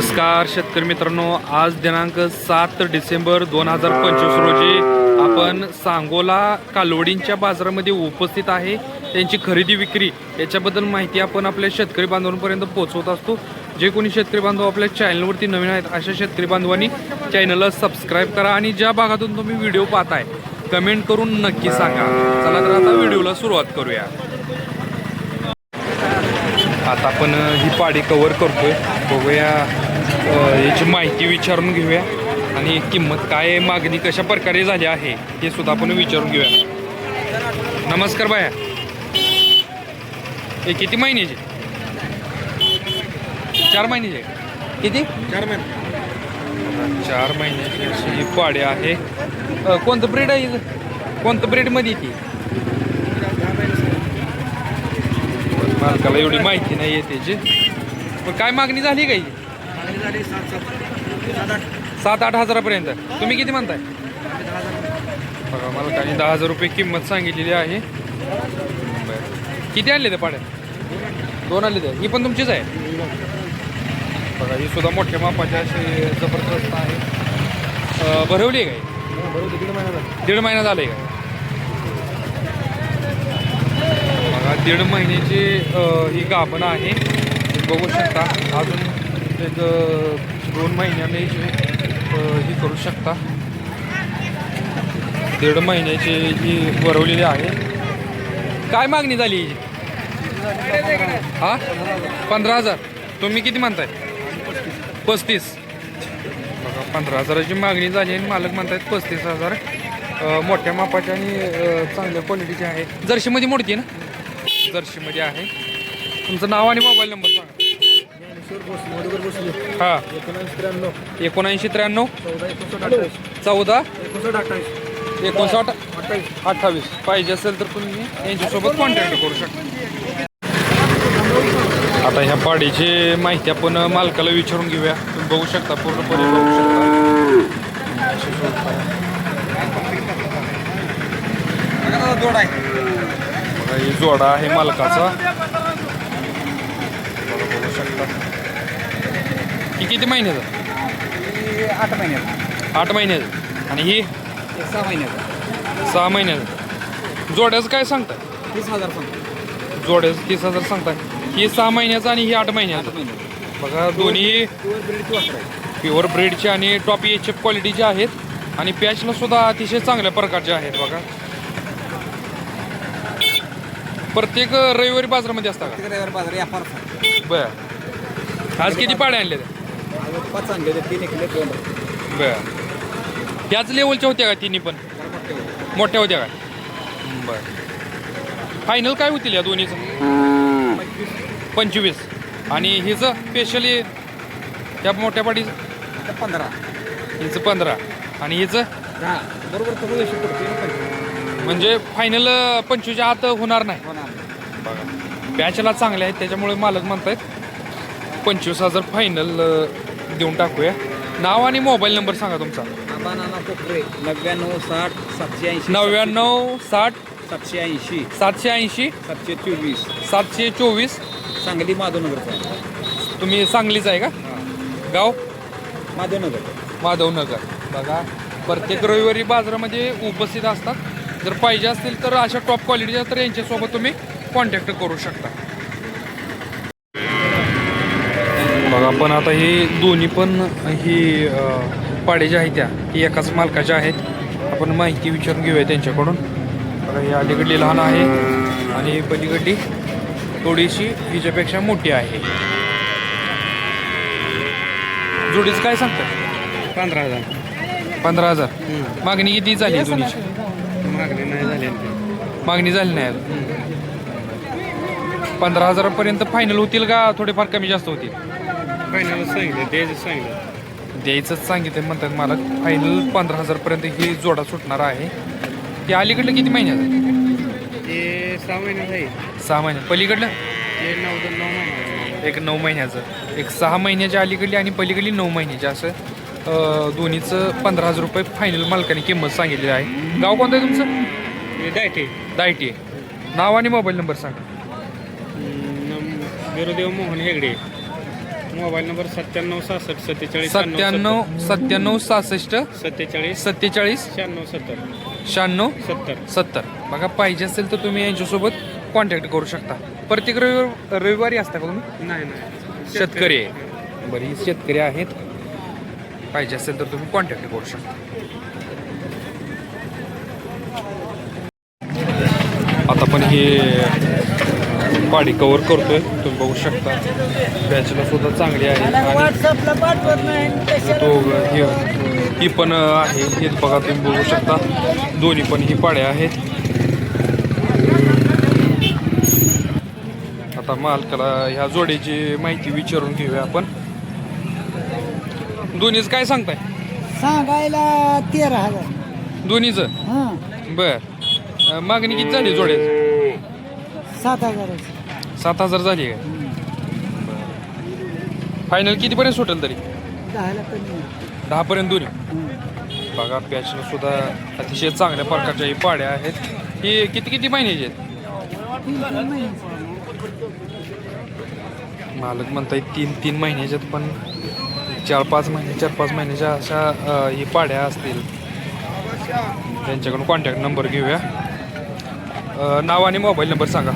नमस्कार शेतकरी मित्रांनो. आज दिनांक सात डिसेंबर दोन हजार पंचवीस रोजी आपण सांगोला कालवडींच्या बाजारामध्ये उपस्थित आहे. त्यांची खरेदी विक्री याच्याबद्दल माहिती आपण आपल्या शेतकरी बांधवांपर्यंत पोहोचवत असतो. जे कोणी शेतकरी बांधव आपल्या चॅनलवरती नवीन आहेत अशा शेतकरी बांधवांनी चॅनलला सबस्क्राईब करा आणि ज्या भागातून तुम्ही व्हिडिओ पाहताय कमेंट करून नक्की सांगा. चला तर आता व्हिडिओला सुरुवात करूया. आता आपण ही पाडी कवर करतोय. बघूया याची माहिती विचारून घेऊया. आणि किंमत काय मागणी कशा प्रकारे झाली आहे हे सुद्धा आपण विचारून घेऊया. नमस्कार बाया. हे किती महिन्याचे? चार महिन्याचे. किती? चार महिने. चार महिन्याची अशी ही पाडी आहे. कोणतं ब्रीड आहे? कोणतं ब्रीडमध्ये ती? मालकाला एवढी माहिती नाही आहे त्याची. पण काय मागणी झाली काही सात आठ. हजारापर्यंत. तुम्ही किती म्हणताय? बघा मला काही दहा हजार रुपये किंमत सांगितलेली आहे. बरं किती आणले ते पाड्या दोन आणले ते. ही पण तुमचीच आहे? बघा ही सुद्धा मोठ्या मापाची अशी जबरदस्त आहे. भरवली आहे काय? दीड महिना झाला आहे काय का? बघा दीड महिन्याची ही गाभण आहे. तुम्ही बघू शकता. अजून एक दोन महिन्याने ही करू शकता. दीड महिन्याची ही भरवलेली आहे. काय मागणी झाली हा? पंधरा हजार. तुम्ही किती म्हणताय? पस्तीस. बघा पंधरा हजाराची मागणी झाली आणि मालक म्हणतायत पस्तीस हजार. मोठ्या मापाच्या आणि चांगल्या क्वालिटीची आहे. जर्शीमध्ये मोडती ना? जर्शीमध्ये आहे. तुमचं नाव आणि मोबाईल नंबर सांगा. हां. एकोणऐंशी त्र्याण्णव. चौदा एकोणसाठ अठ्ठावीस. पाहिजे असेल तर तुम्ही यांच्यासोबत कॉन्टॅक्ट करू शकता. आता ह्या पाडीची माहिती आपण मालकाला विचारून घेऊया. तुम्ही बघू शकता पूर्णपणे बघू शकता. ही जोडा आहे मालकाचा बघा बघू शकता ही किती महिन्याचा आठ महिन्यात आठ महिन्याचं आणि ही? सहा महिन्यात सहा महिन्याचं जोड्याचं काय सांगताय? तीस हजार पण जोड्याचं तीस हजार सांगताय. ही सहा महिन्याचं आणि ही आठ महिन्याचं. महिन्यात बघा दोन्ही प्युअर प्युअर ब्रेडचे आणि टॉप एच एफ क्वालिटीचे आहेत. आणि पॅचला सुद्धा अतिशय चांगल्या प्रकारचे आहेत बघा. प्रत्येक रविवारी बाजारामध्ये असतात रविवार बाजार व्यापार का बर. आज किती पाड्या आणले पाच आणले होते तीन एकले दोन. बर. त्याच लेवलच्या होत्या का तिन्ही पण. मोठ्या होत्या. का? बर. फायनल काय होतील या दोन्हीचं? पंचवीस. आणि हिचं स्पेशली त्या मोठ्या आता पंधरा. हिचं पंधरा. आणि हिचं? बरोबर म्हणजे फायनल पंचवीसच्या आत होणार नाही. बघा. पॅचला चांगले आहेत त्याच्यामुळे मालक म्हणतायत पंचवीस हजार फायनल देऊन टाकूया. नाव आणि मोबाईल नंबर सांगा तुमचा. आबा नाना कोपरे नव्याण्णव साठ सातशे ऐंशी. नव्याण्णव साठ सातशे ऐंशी. सातशे ऐंशी. सातशे चोवीस. सातशे चोवीस. सांगली माधवनगरचा तुम्ही सांगलीच आहे का? गाव? माधवनगर. माधवनगर. बघा प्रत्येक रविवारी बाजारामध्ये उपस्थित असतात. जर पाहिजे असतील तर अशा टॉप क्वालिटीच्या तर यांच्यासोबत तुम्ही कॉन्टॅक्ट करू शकता. बघा पण आता ही दोन्ही पण ही पाडे ज्या आहेत त्या ही एकाच मालकाच्या आहेत. आपण माहिती विचारून घेऊया त्यांच्याकडून. बघा ही अलीकडली लहान आहे आणि ही पलीकडली थोडीशी हिच्यापेक्षा मोठी आहे. जोडीचं काय सांगतात? पंधरा हजार. पंधरा हजार. मागणी किती झाली दोन्हीची? मागणी नाही झाली मागणी झाली नाही अजून. पंधरा हजारापर्यंत फायनल होतील का? थोडेफार कमी जास्त होतील. फायनल सांगितलं द्यायचं सांगितलं द्यायचंच सांगितलं म्हणतात मला फायनल पंधरा हजारपर्यंत ही जोडा सुटणार आहे. ते अलीकडलं किती महिन्याचं ते सहा महिन्यात आहे. सहा महिने पलीकडलं? ते नऊ एक नऊ महिन्याचं. एक सहा महिन्याच्या अलीकडली आणि पलीकडली नऊ महिन्याची. असं दोन्हीचं पंधरा हजार रुपये फायनल मालकाने किंमत सांगितली आहे. गाव कोणतं आहे तुमचं? डायटे दायटी. नाव आणि मोबाईल नंबर सांगा. बिरोदेव मोहन हेगडे. मोबाईल नंबर सत्त्याण्णव सहासष्ट सत्तेचाळीस सत्त्याण्णव सत्त्याण्णव सहासष्ट सत्तेचाळीस सत्तेचाळीस शहाण्णव सत्तर. शहाण्णव सत्तर. सत्तर. बघा पाहिजे असेल तर तुम्ही यांच्यासोबत कॉन्टॅक्ट करू शकता. प्रत्येक रविवार रविवारी असता का तुम्ही? नाही नाही. शेतकरी आहे. बरी शेतकरी आहेत. पाहिजे असेल तर तुम्ही कॉन्टॅक्ट करू शकता. आता पण हे पाडी कव्हर करतोय. तुम्ही बघू शकता. बॅचला सुद्धा चांगली आहे. तो हे पण आहे. हे बघा तुम्ही बघू शकता. दोन्ही पण ही पाड्या आहेत. आता मालकाला ह्या जोडीची माहिती विचारून घेऊया आपण. दोन्हीच काय सांगताय? सांगायला तेरा हजार. दोन्हीचं? हां. बर. मागणी किती झाली जोड्याची? सात हजाराचं. सात हजार झाली आहे. फायनल कितीपर्यंत सुटेल तरी? दहाला कमी दहापर्यंत दोन्ही बघा पॅचनं सुद्धा अतिशय चांगल्या प्रकारच्या ही पाड्या आहेत. ही किती किती महिन्याची आहेत? मालक म्हणताय तीन तीन महिन्याच्यात पण चार पाच महिने चार पाच महिन्याच्या अशा अ, ही पाड्या असतील. त्यांच्याकडून कॉन्टॅक्ट नंबर घेऊया. अ, नाव आणि मोबाईल नंबर सांगा.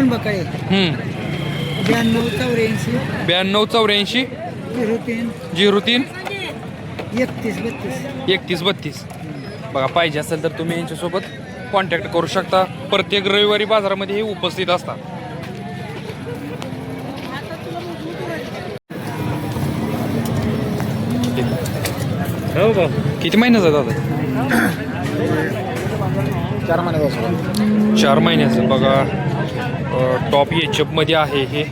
बकाळे. ब्याण्णव चौऱ्याऐंशी. ब्याण्णव चौऱ्याऐंशी. झिरो तीन झिरो तीन एकतीस बत्तीस. एकतीस बत्तीस. बघा पाहिजे असेल तर तुम्ही यांच्यासोबत कॉन्टॅक्ट करू शकता. प्रत्येक रविवारी बाजारामध्ये हे उपस्थित असतात. हो का किती महिन्याचा दादा? चार महिन्यापासून चार महिन्याचं बघा. टॉपमध्ये आहे हे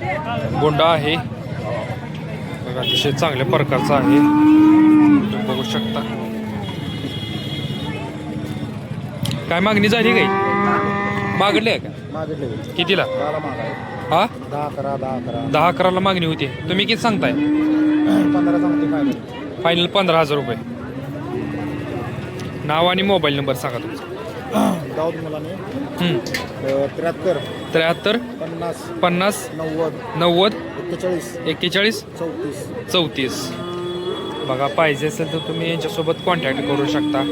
गोंडा आहे. बघा अतिशय चांगल्या प्रकारचा आहे. तुम्ही बघू शकता. काय मागणी झाली काही मागले आहे का? कितीला? हा? दहा अकरा दहा अकरा. दहा अकराला मागणी होती. तुम्ही किती सांगताय? फायनल पंधरा हजार रुपये. नाव आणि मोबाईल नंबर सांगा तुमचा. त्र्याहत्तर. त्र्याहत्तर पन्नास पन्नास नव्वद नव्वद एक्केचाळीस एक्केचाळीस चौतीस. चौतीस. बघा पाहिजे असेल तर तुम्ही यांच्यासोबत कॉन्टॅक्ट करू शकता.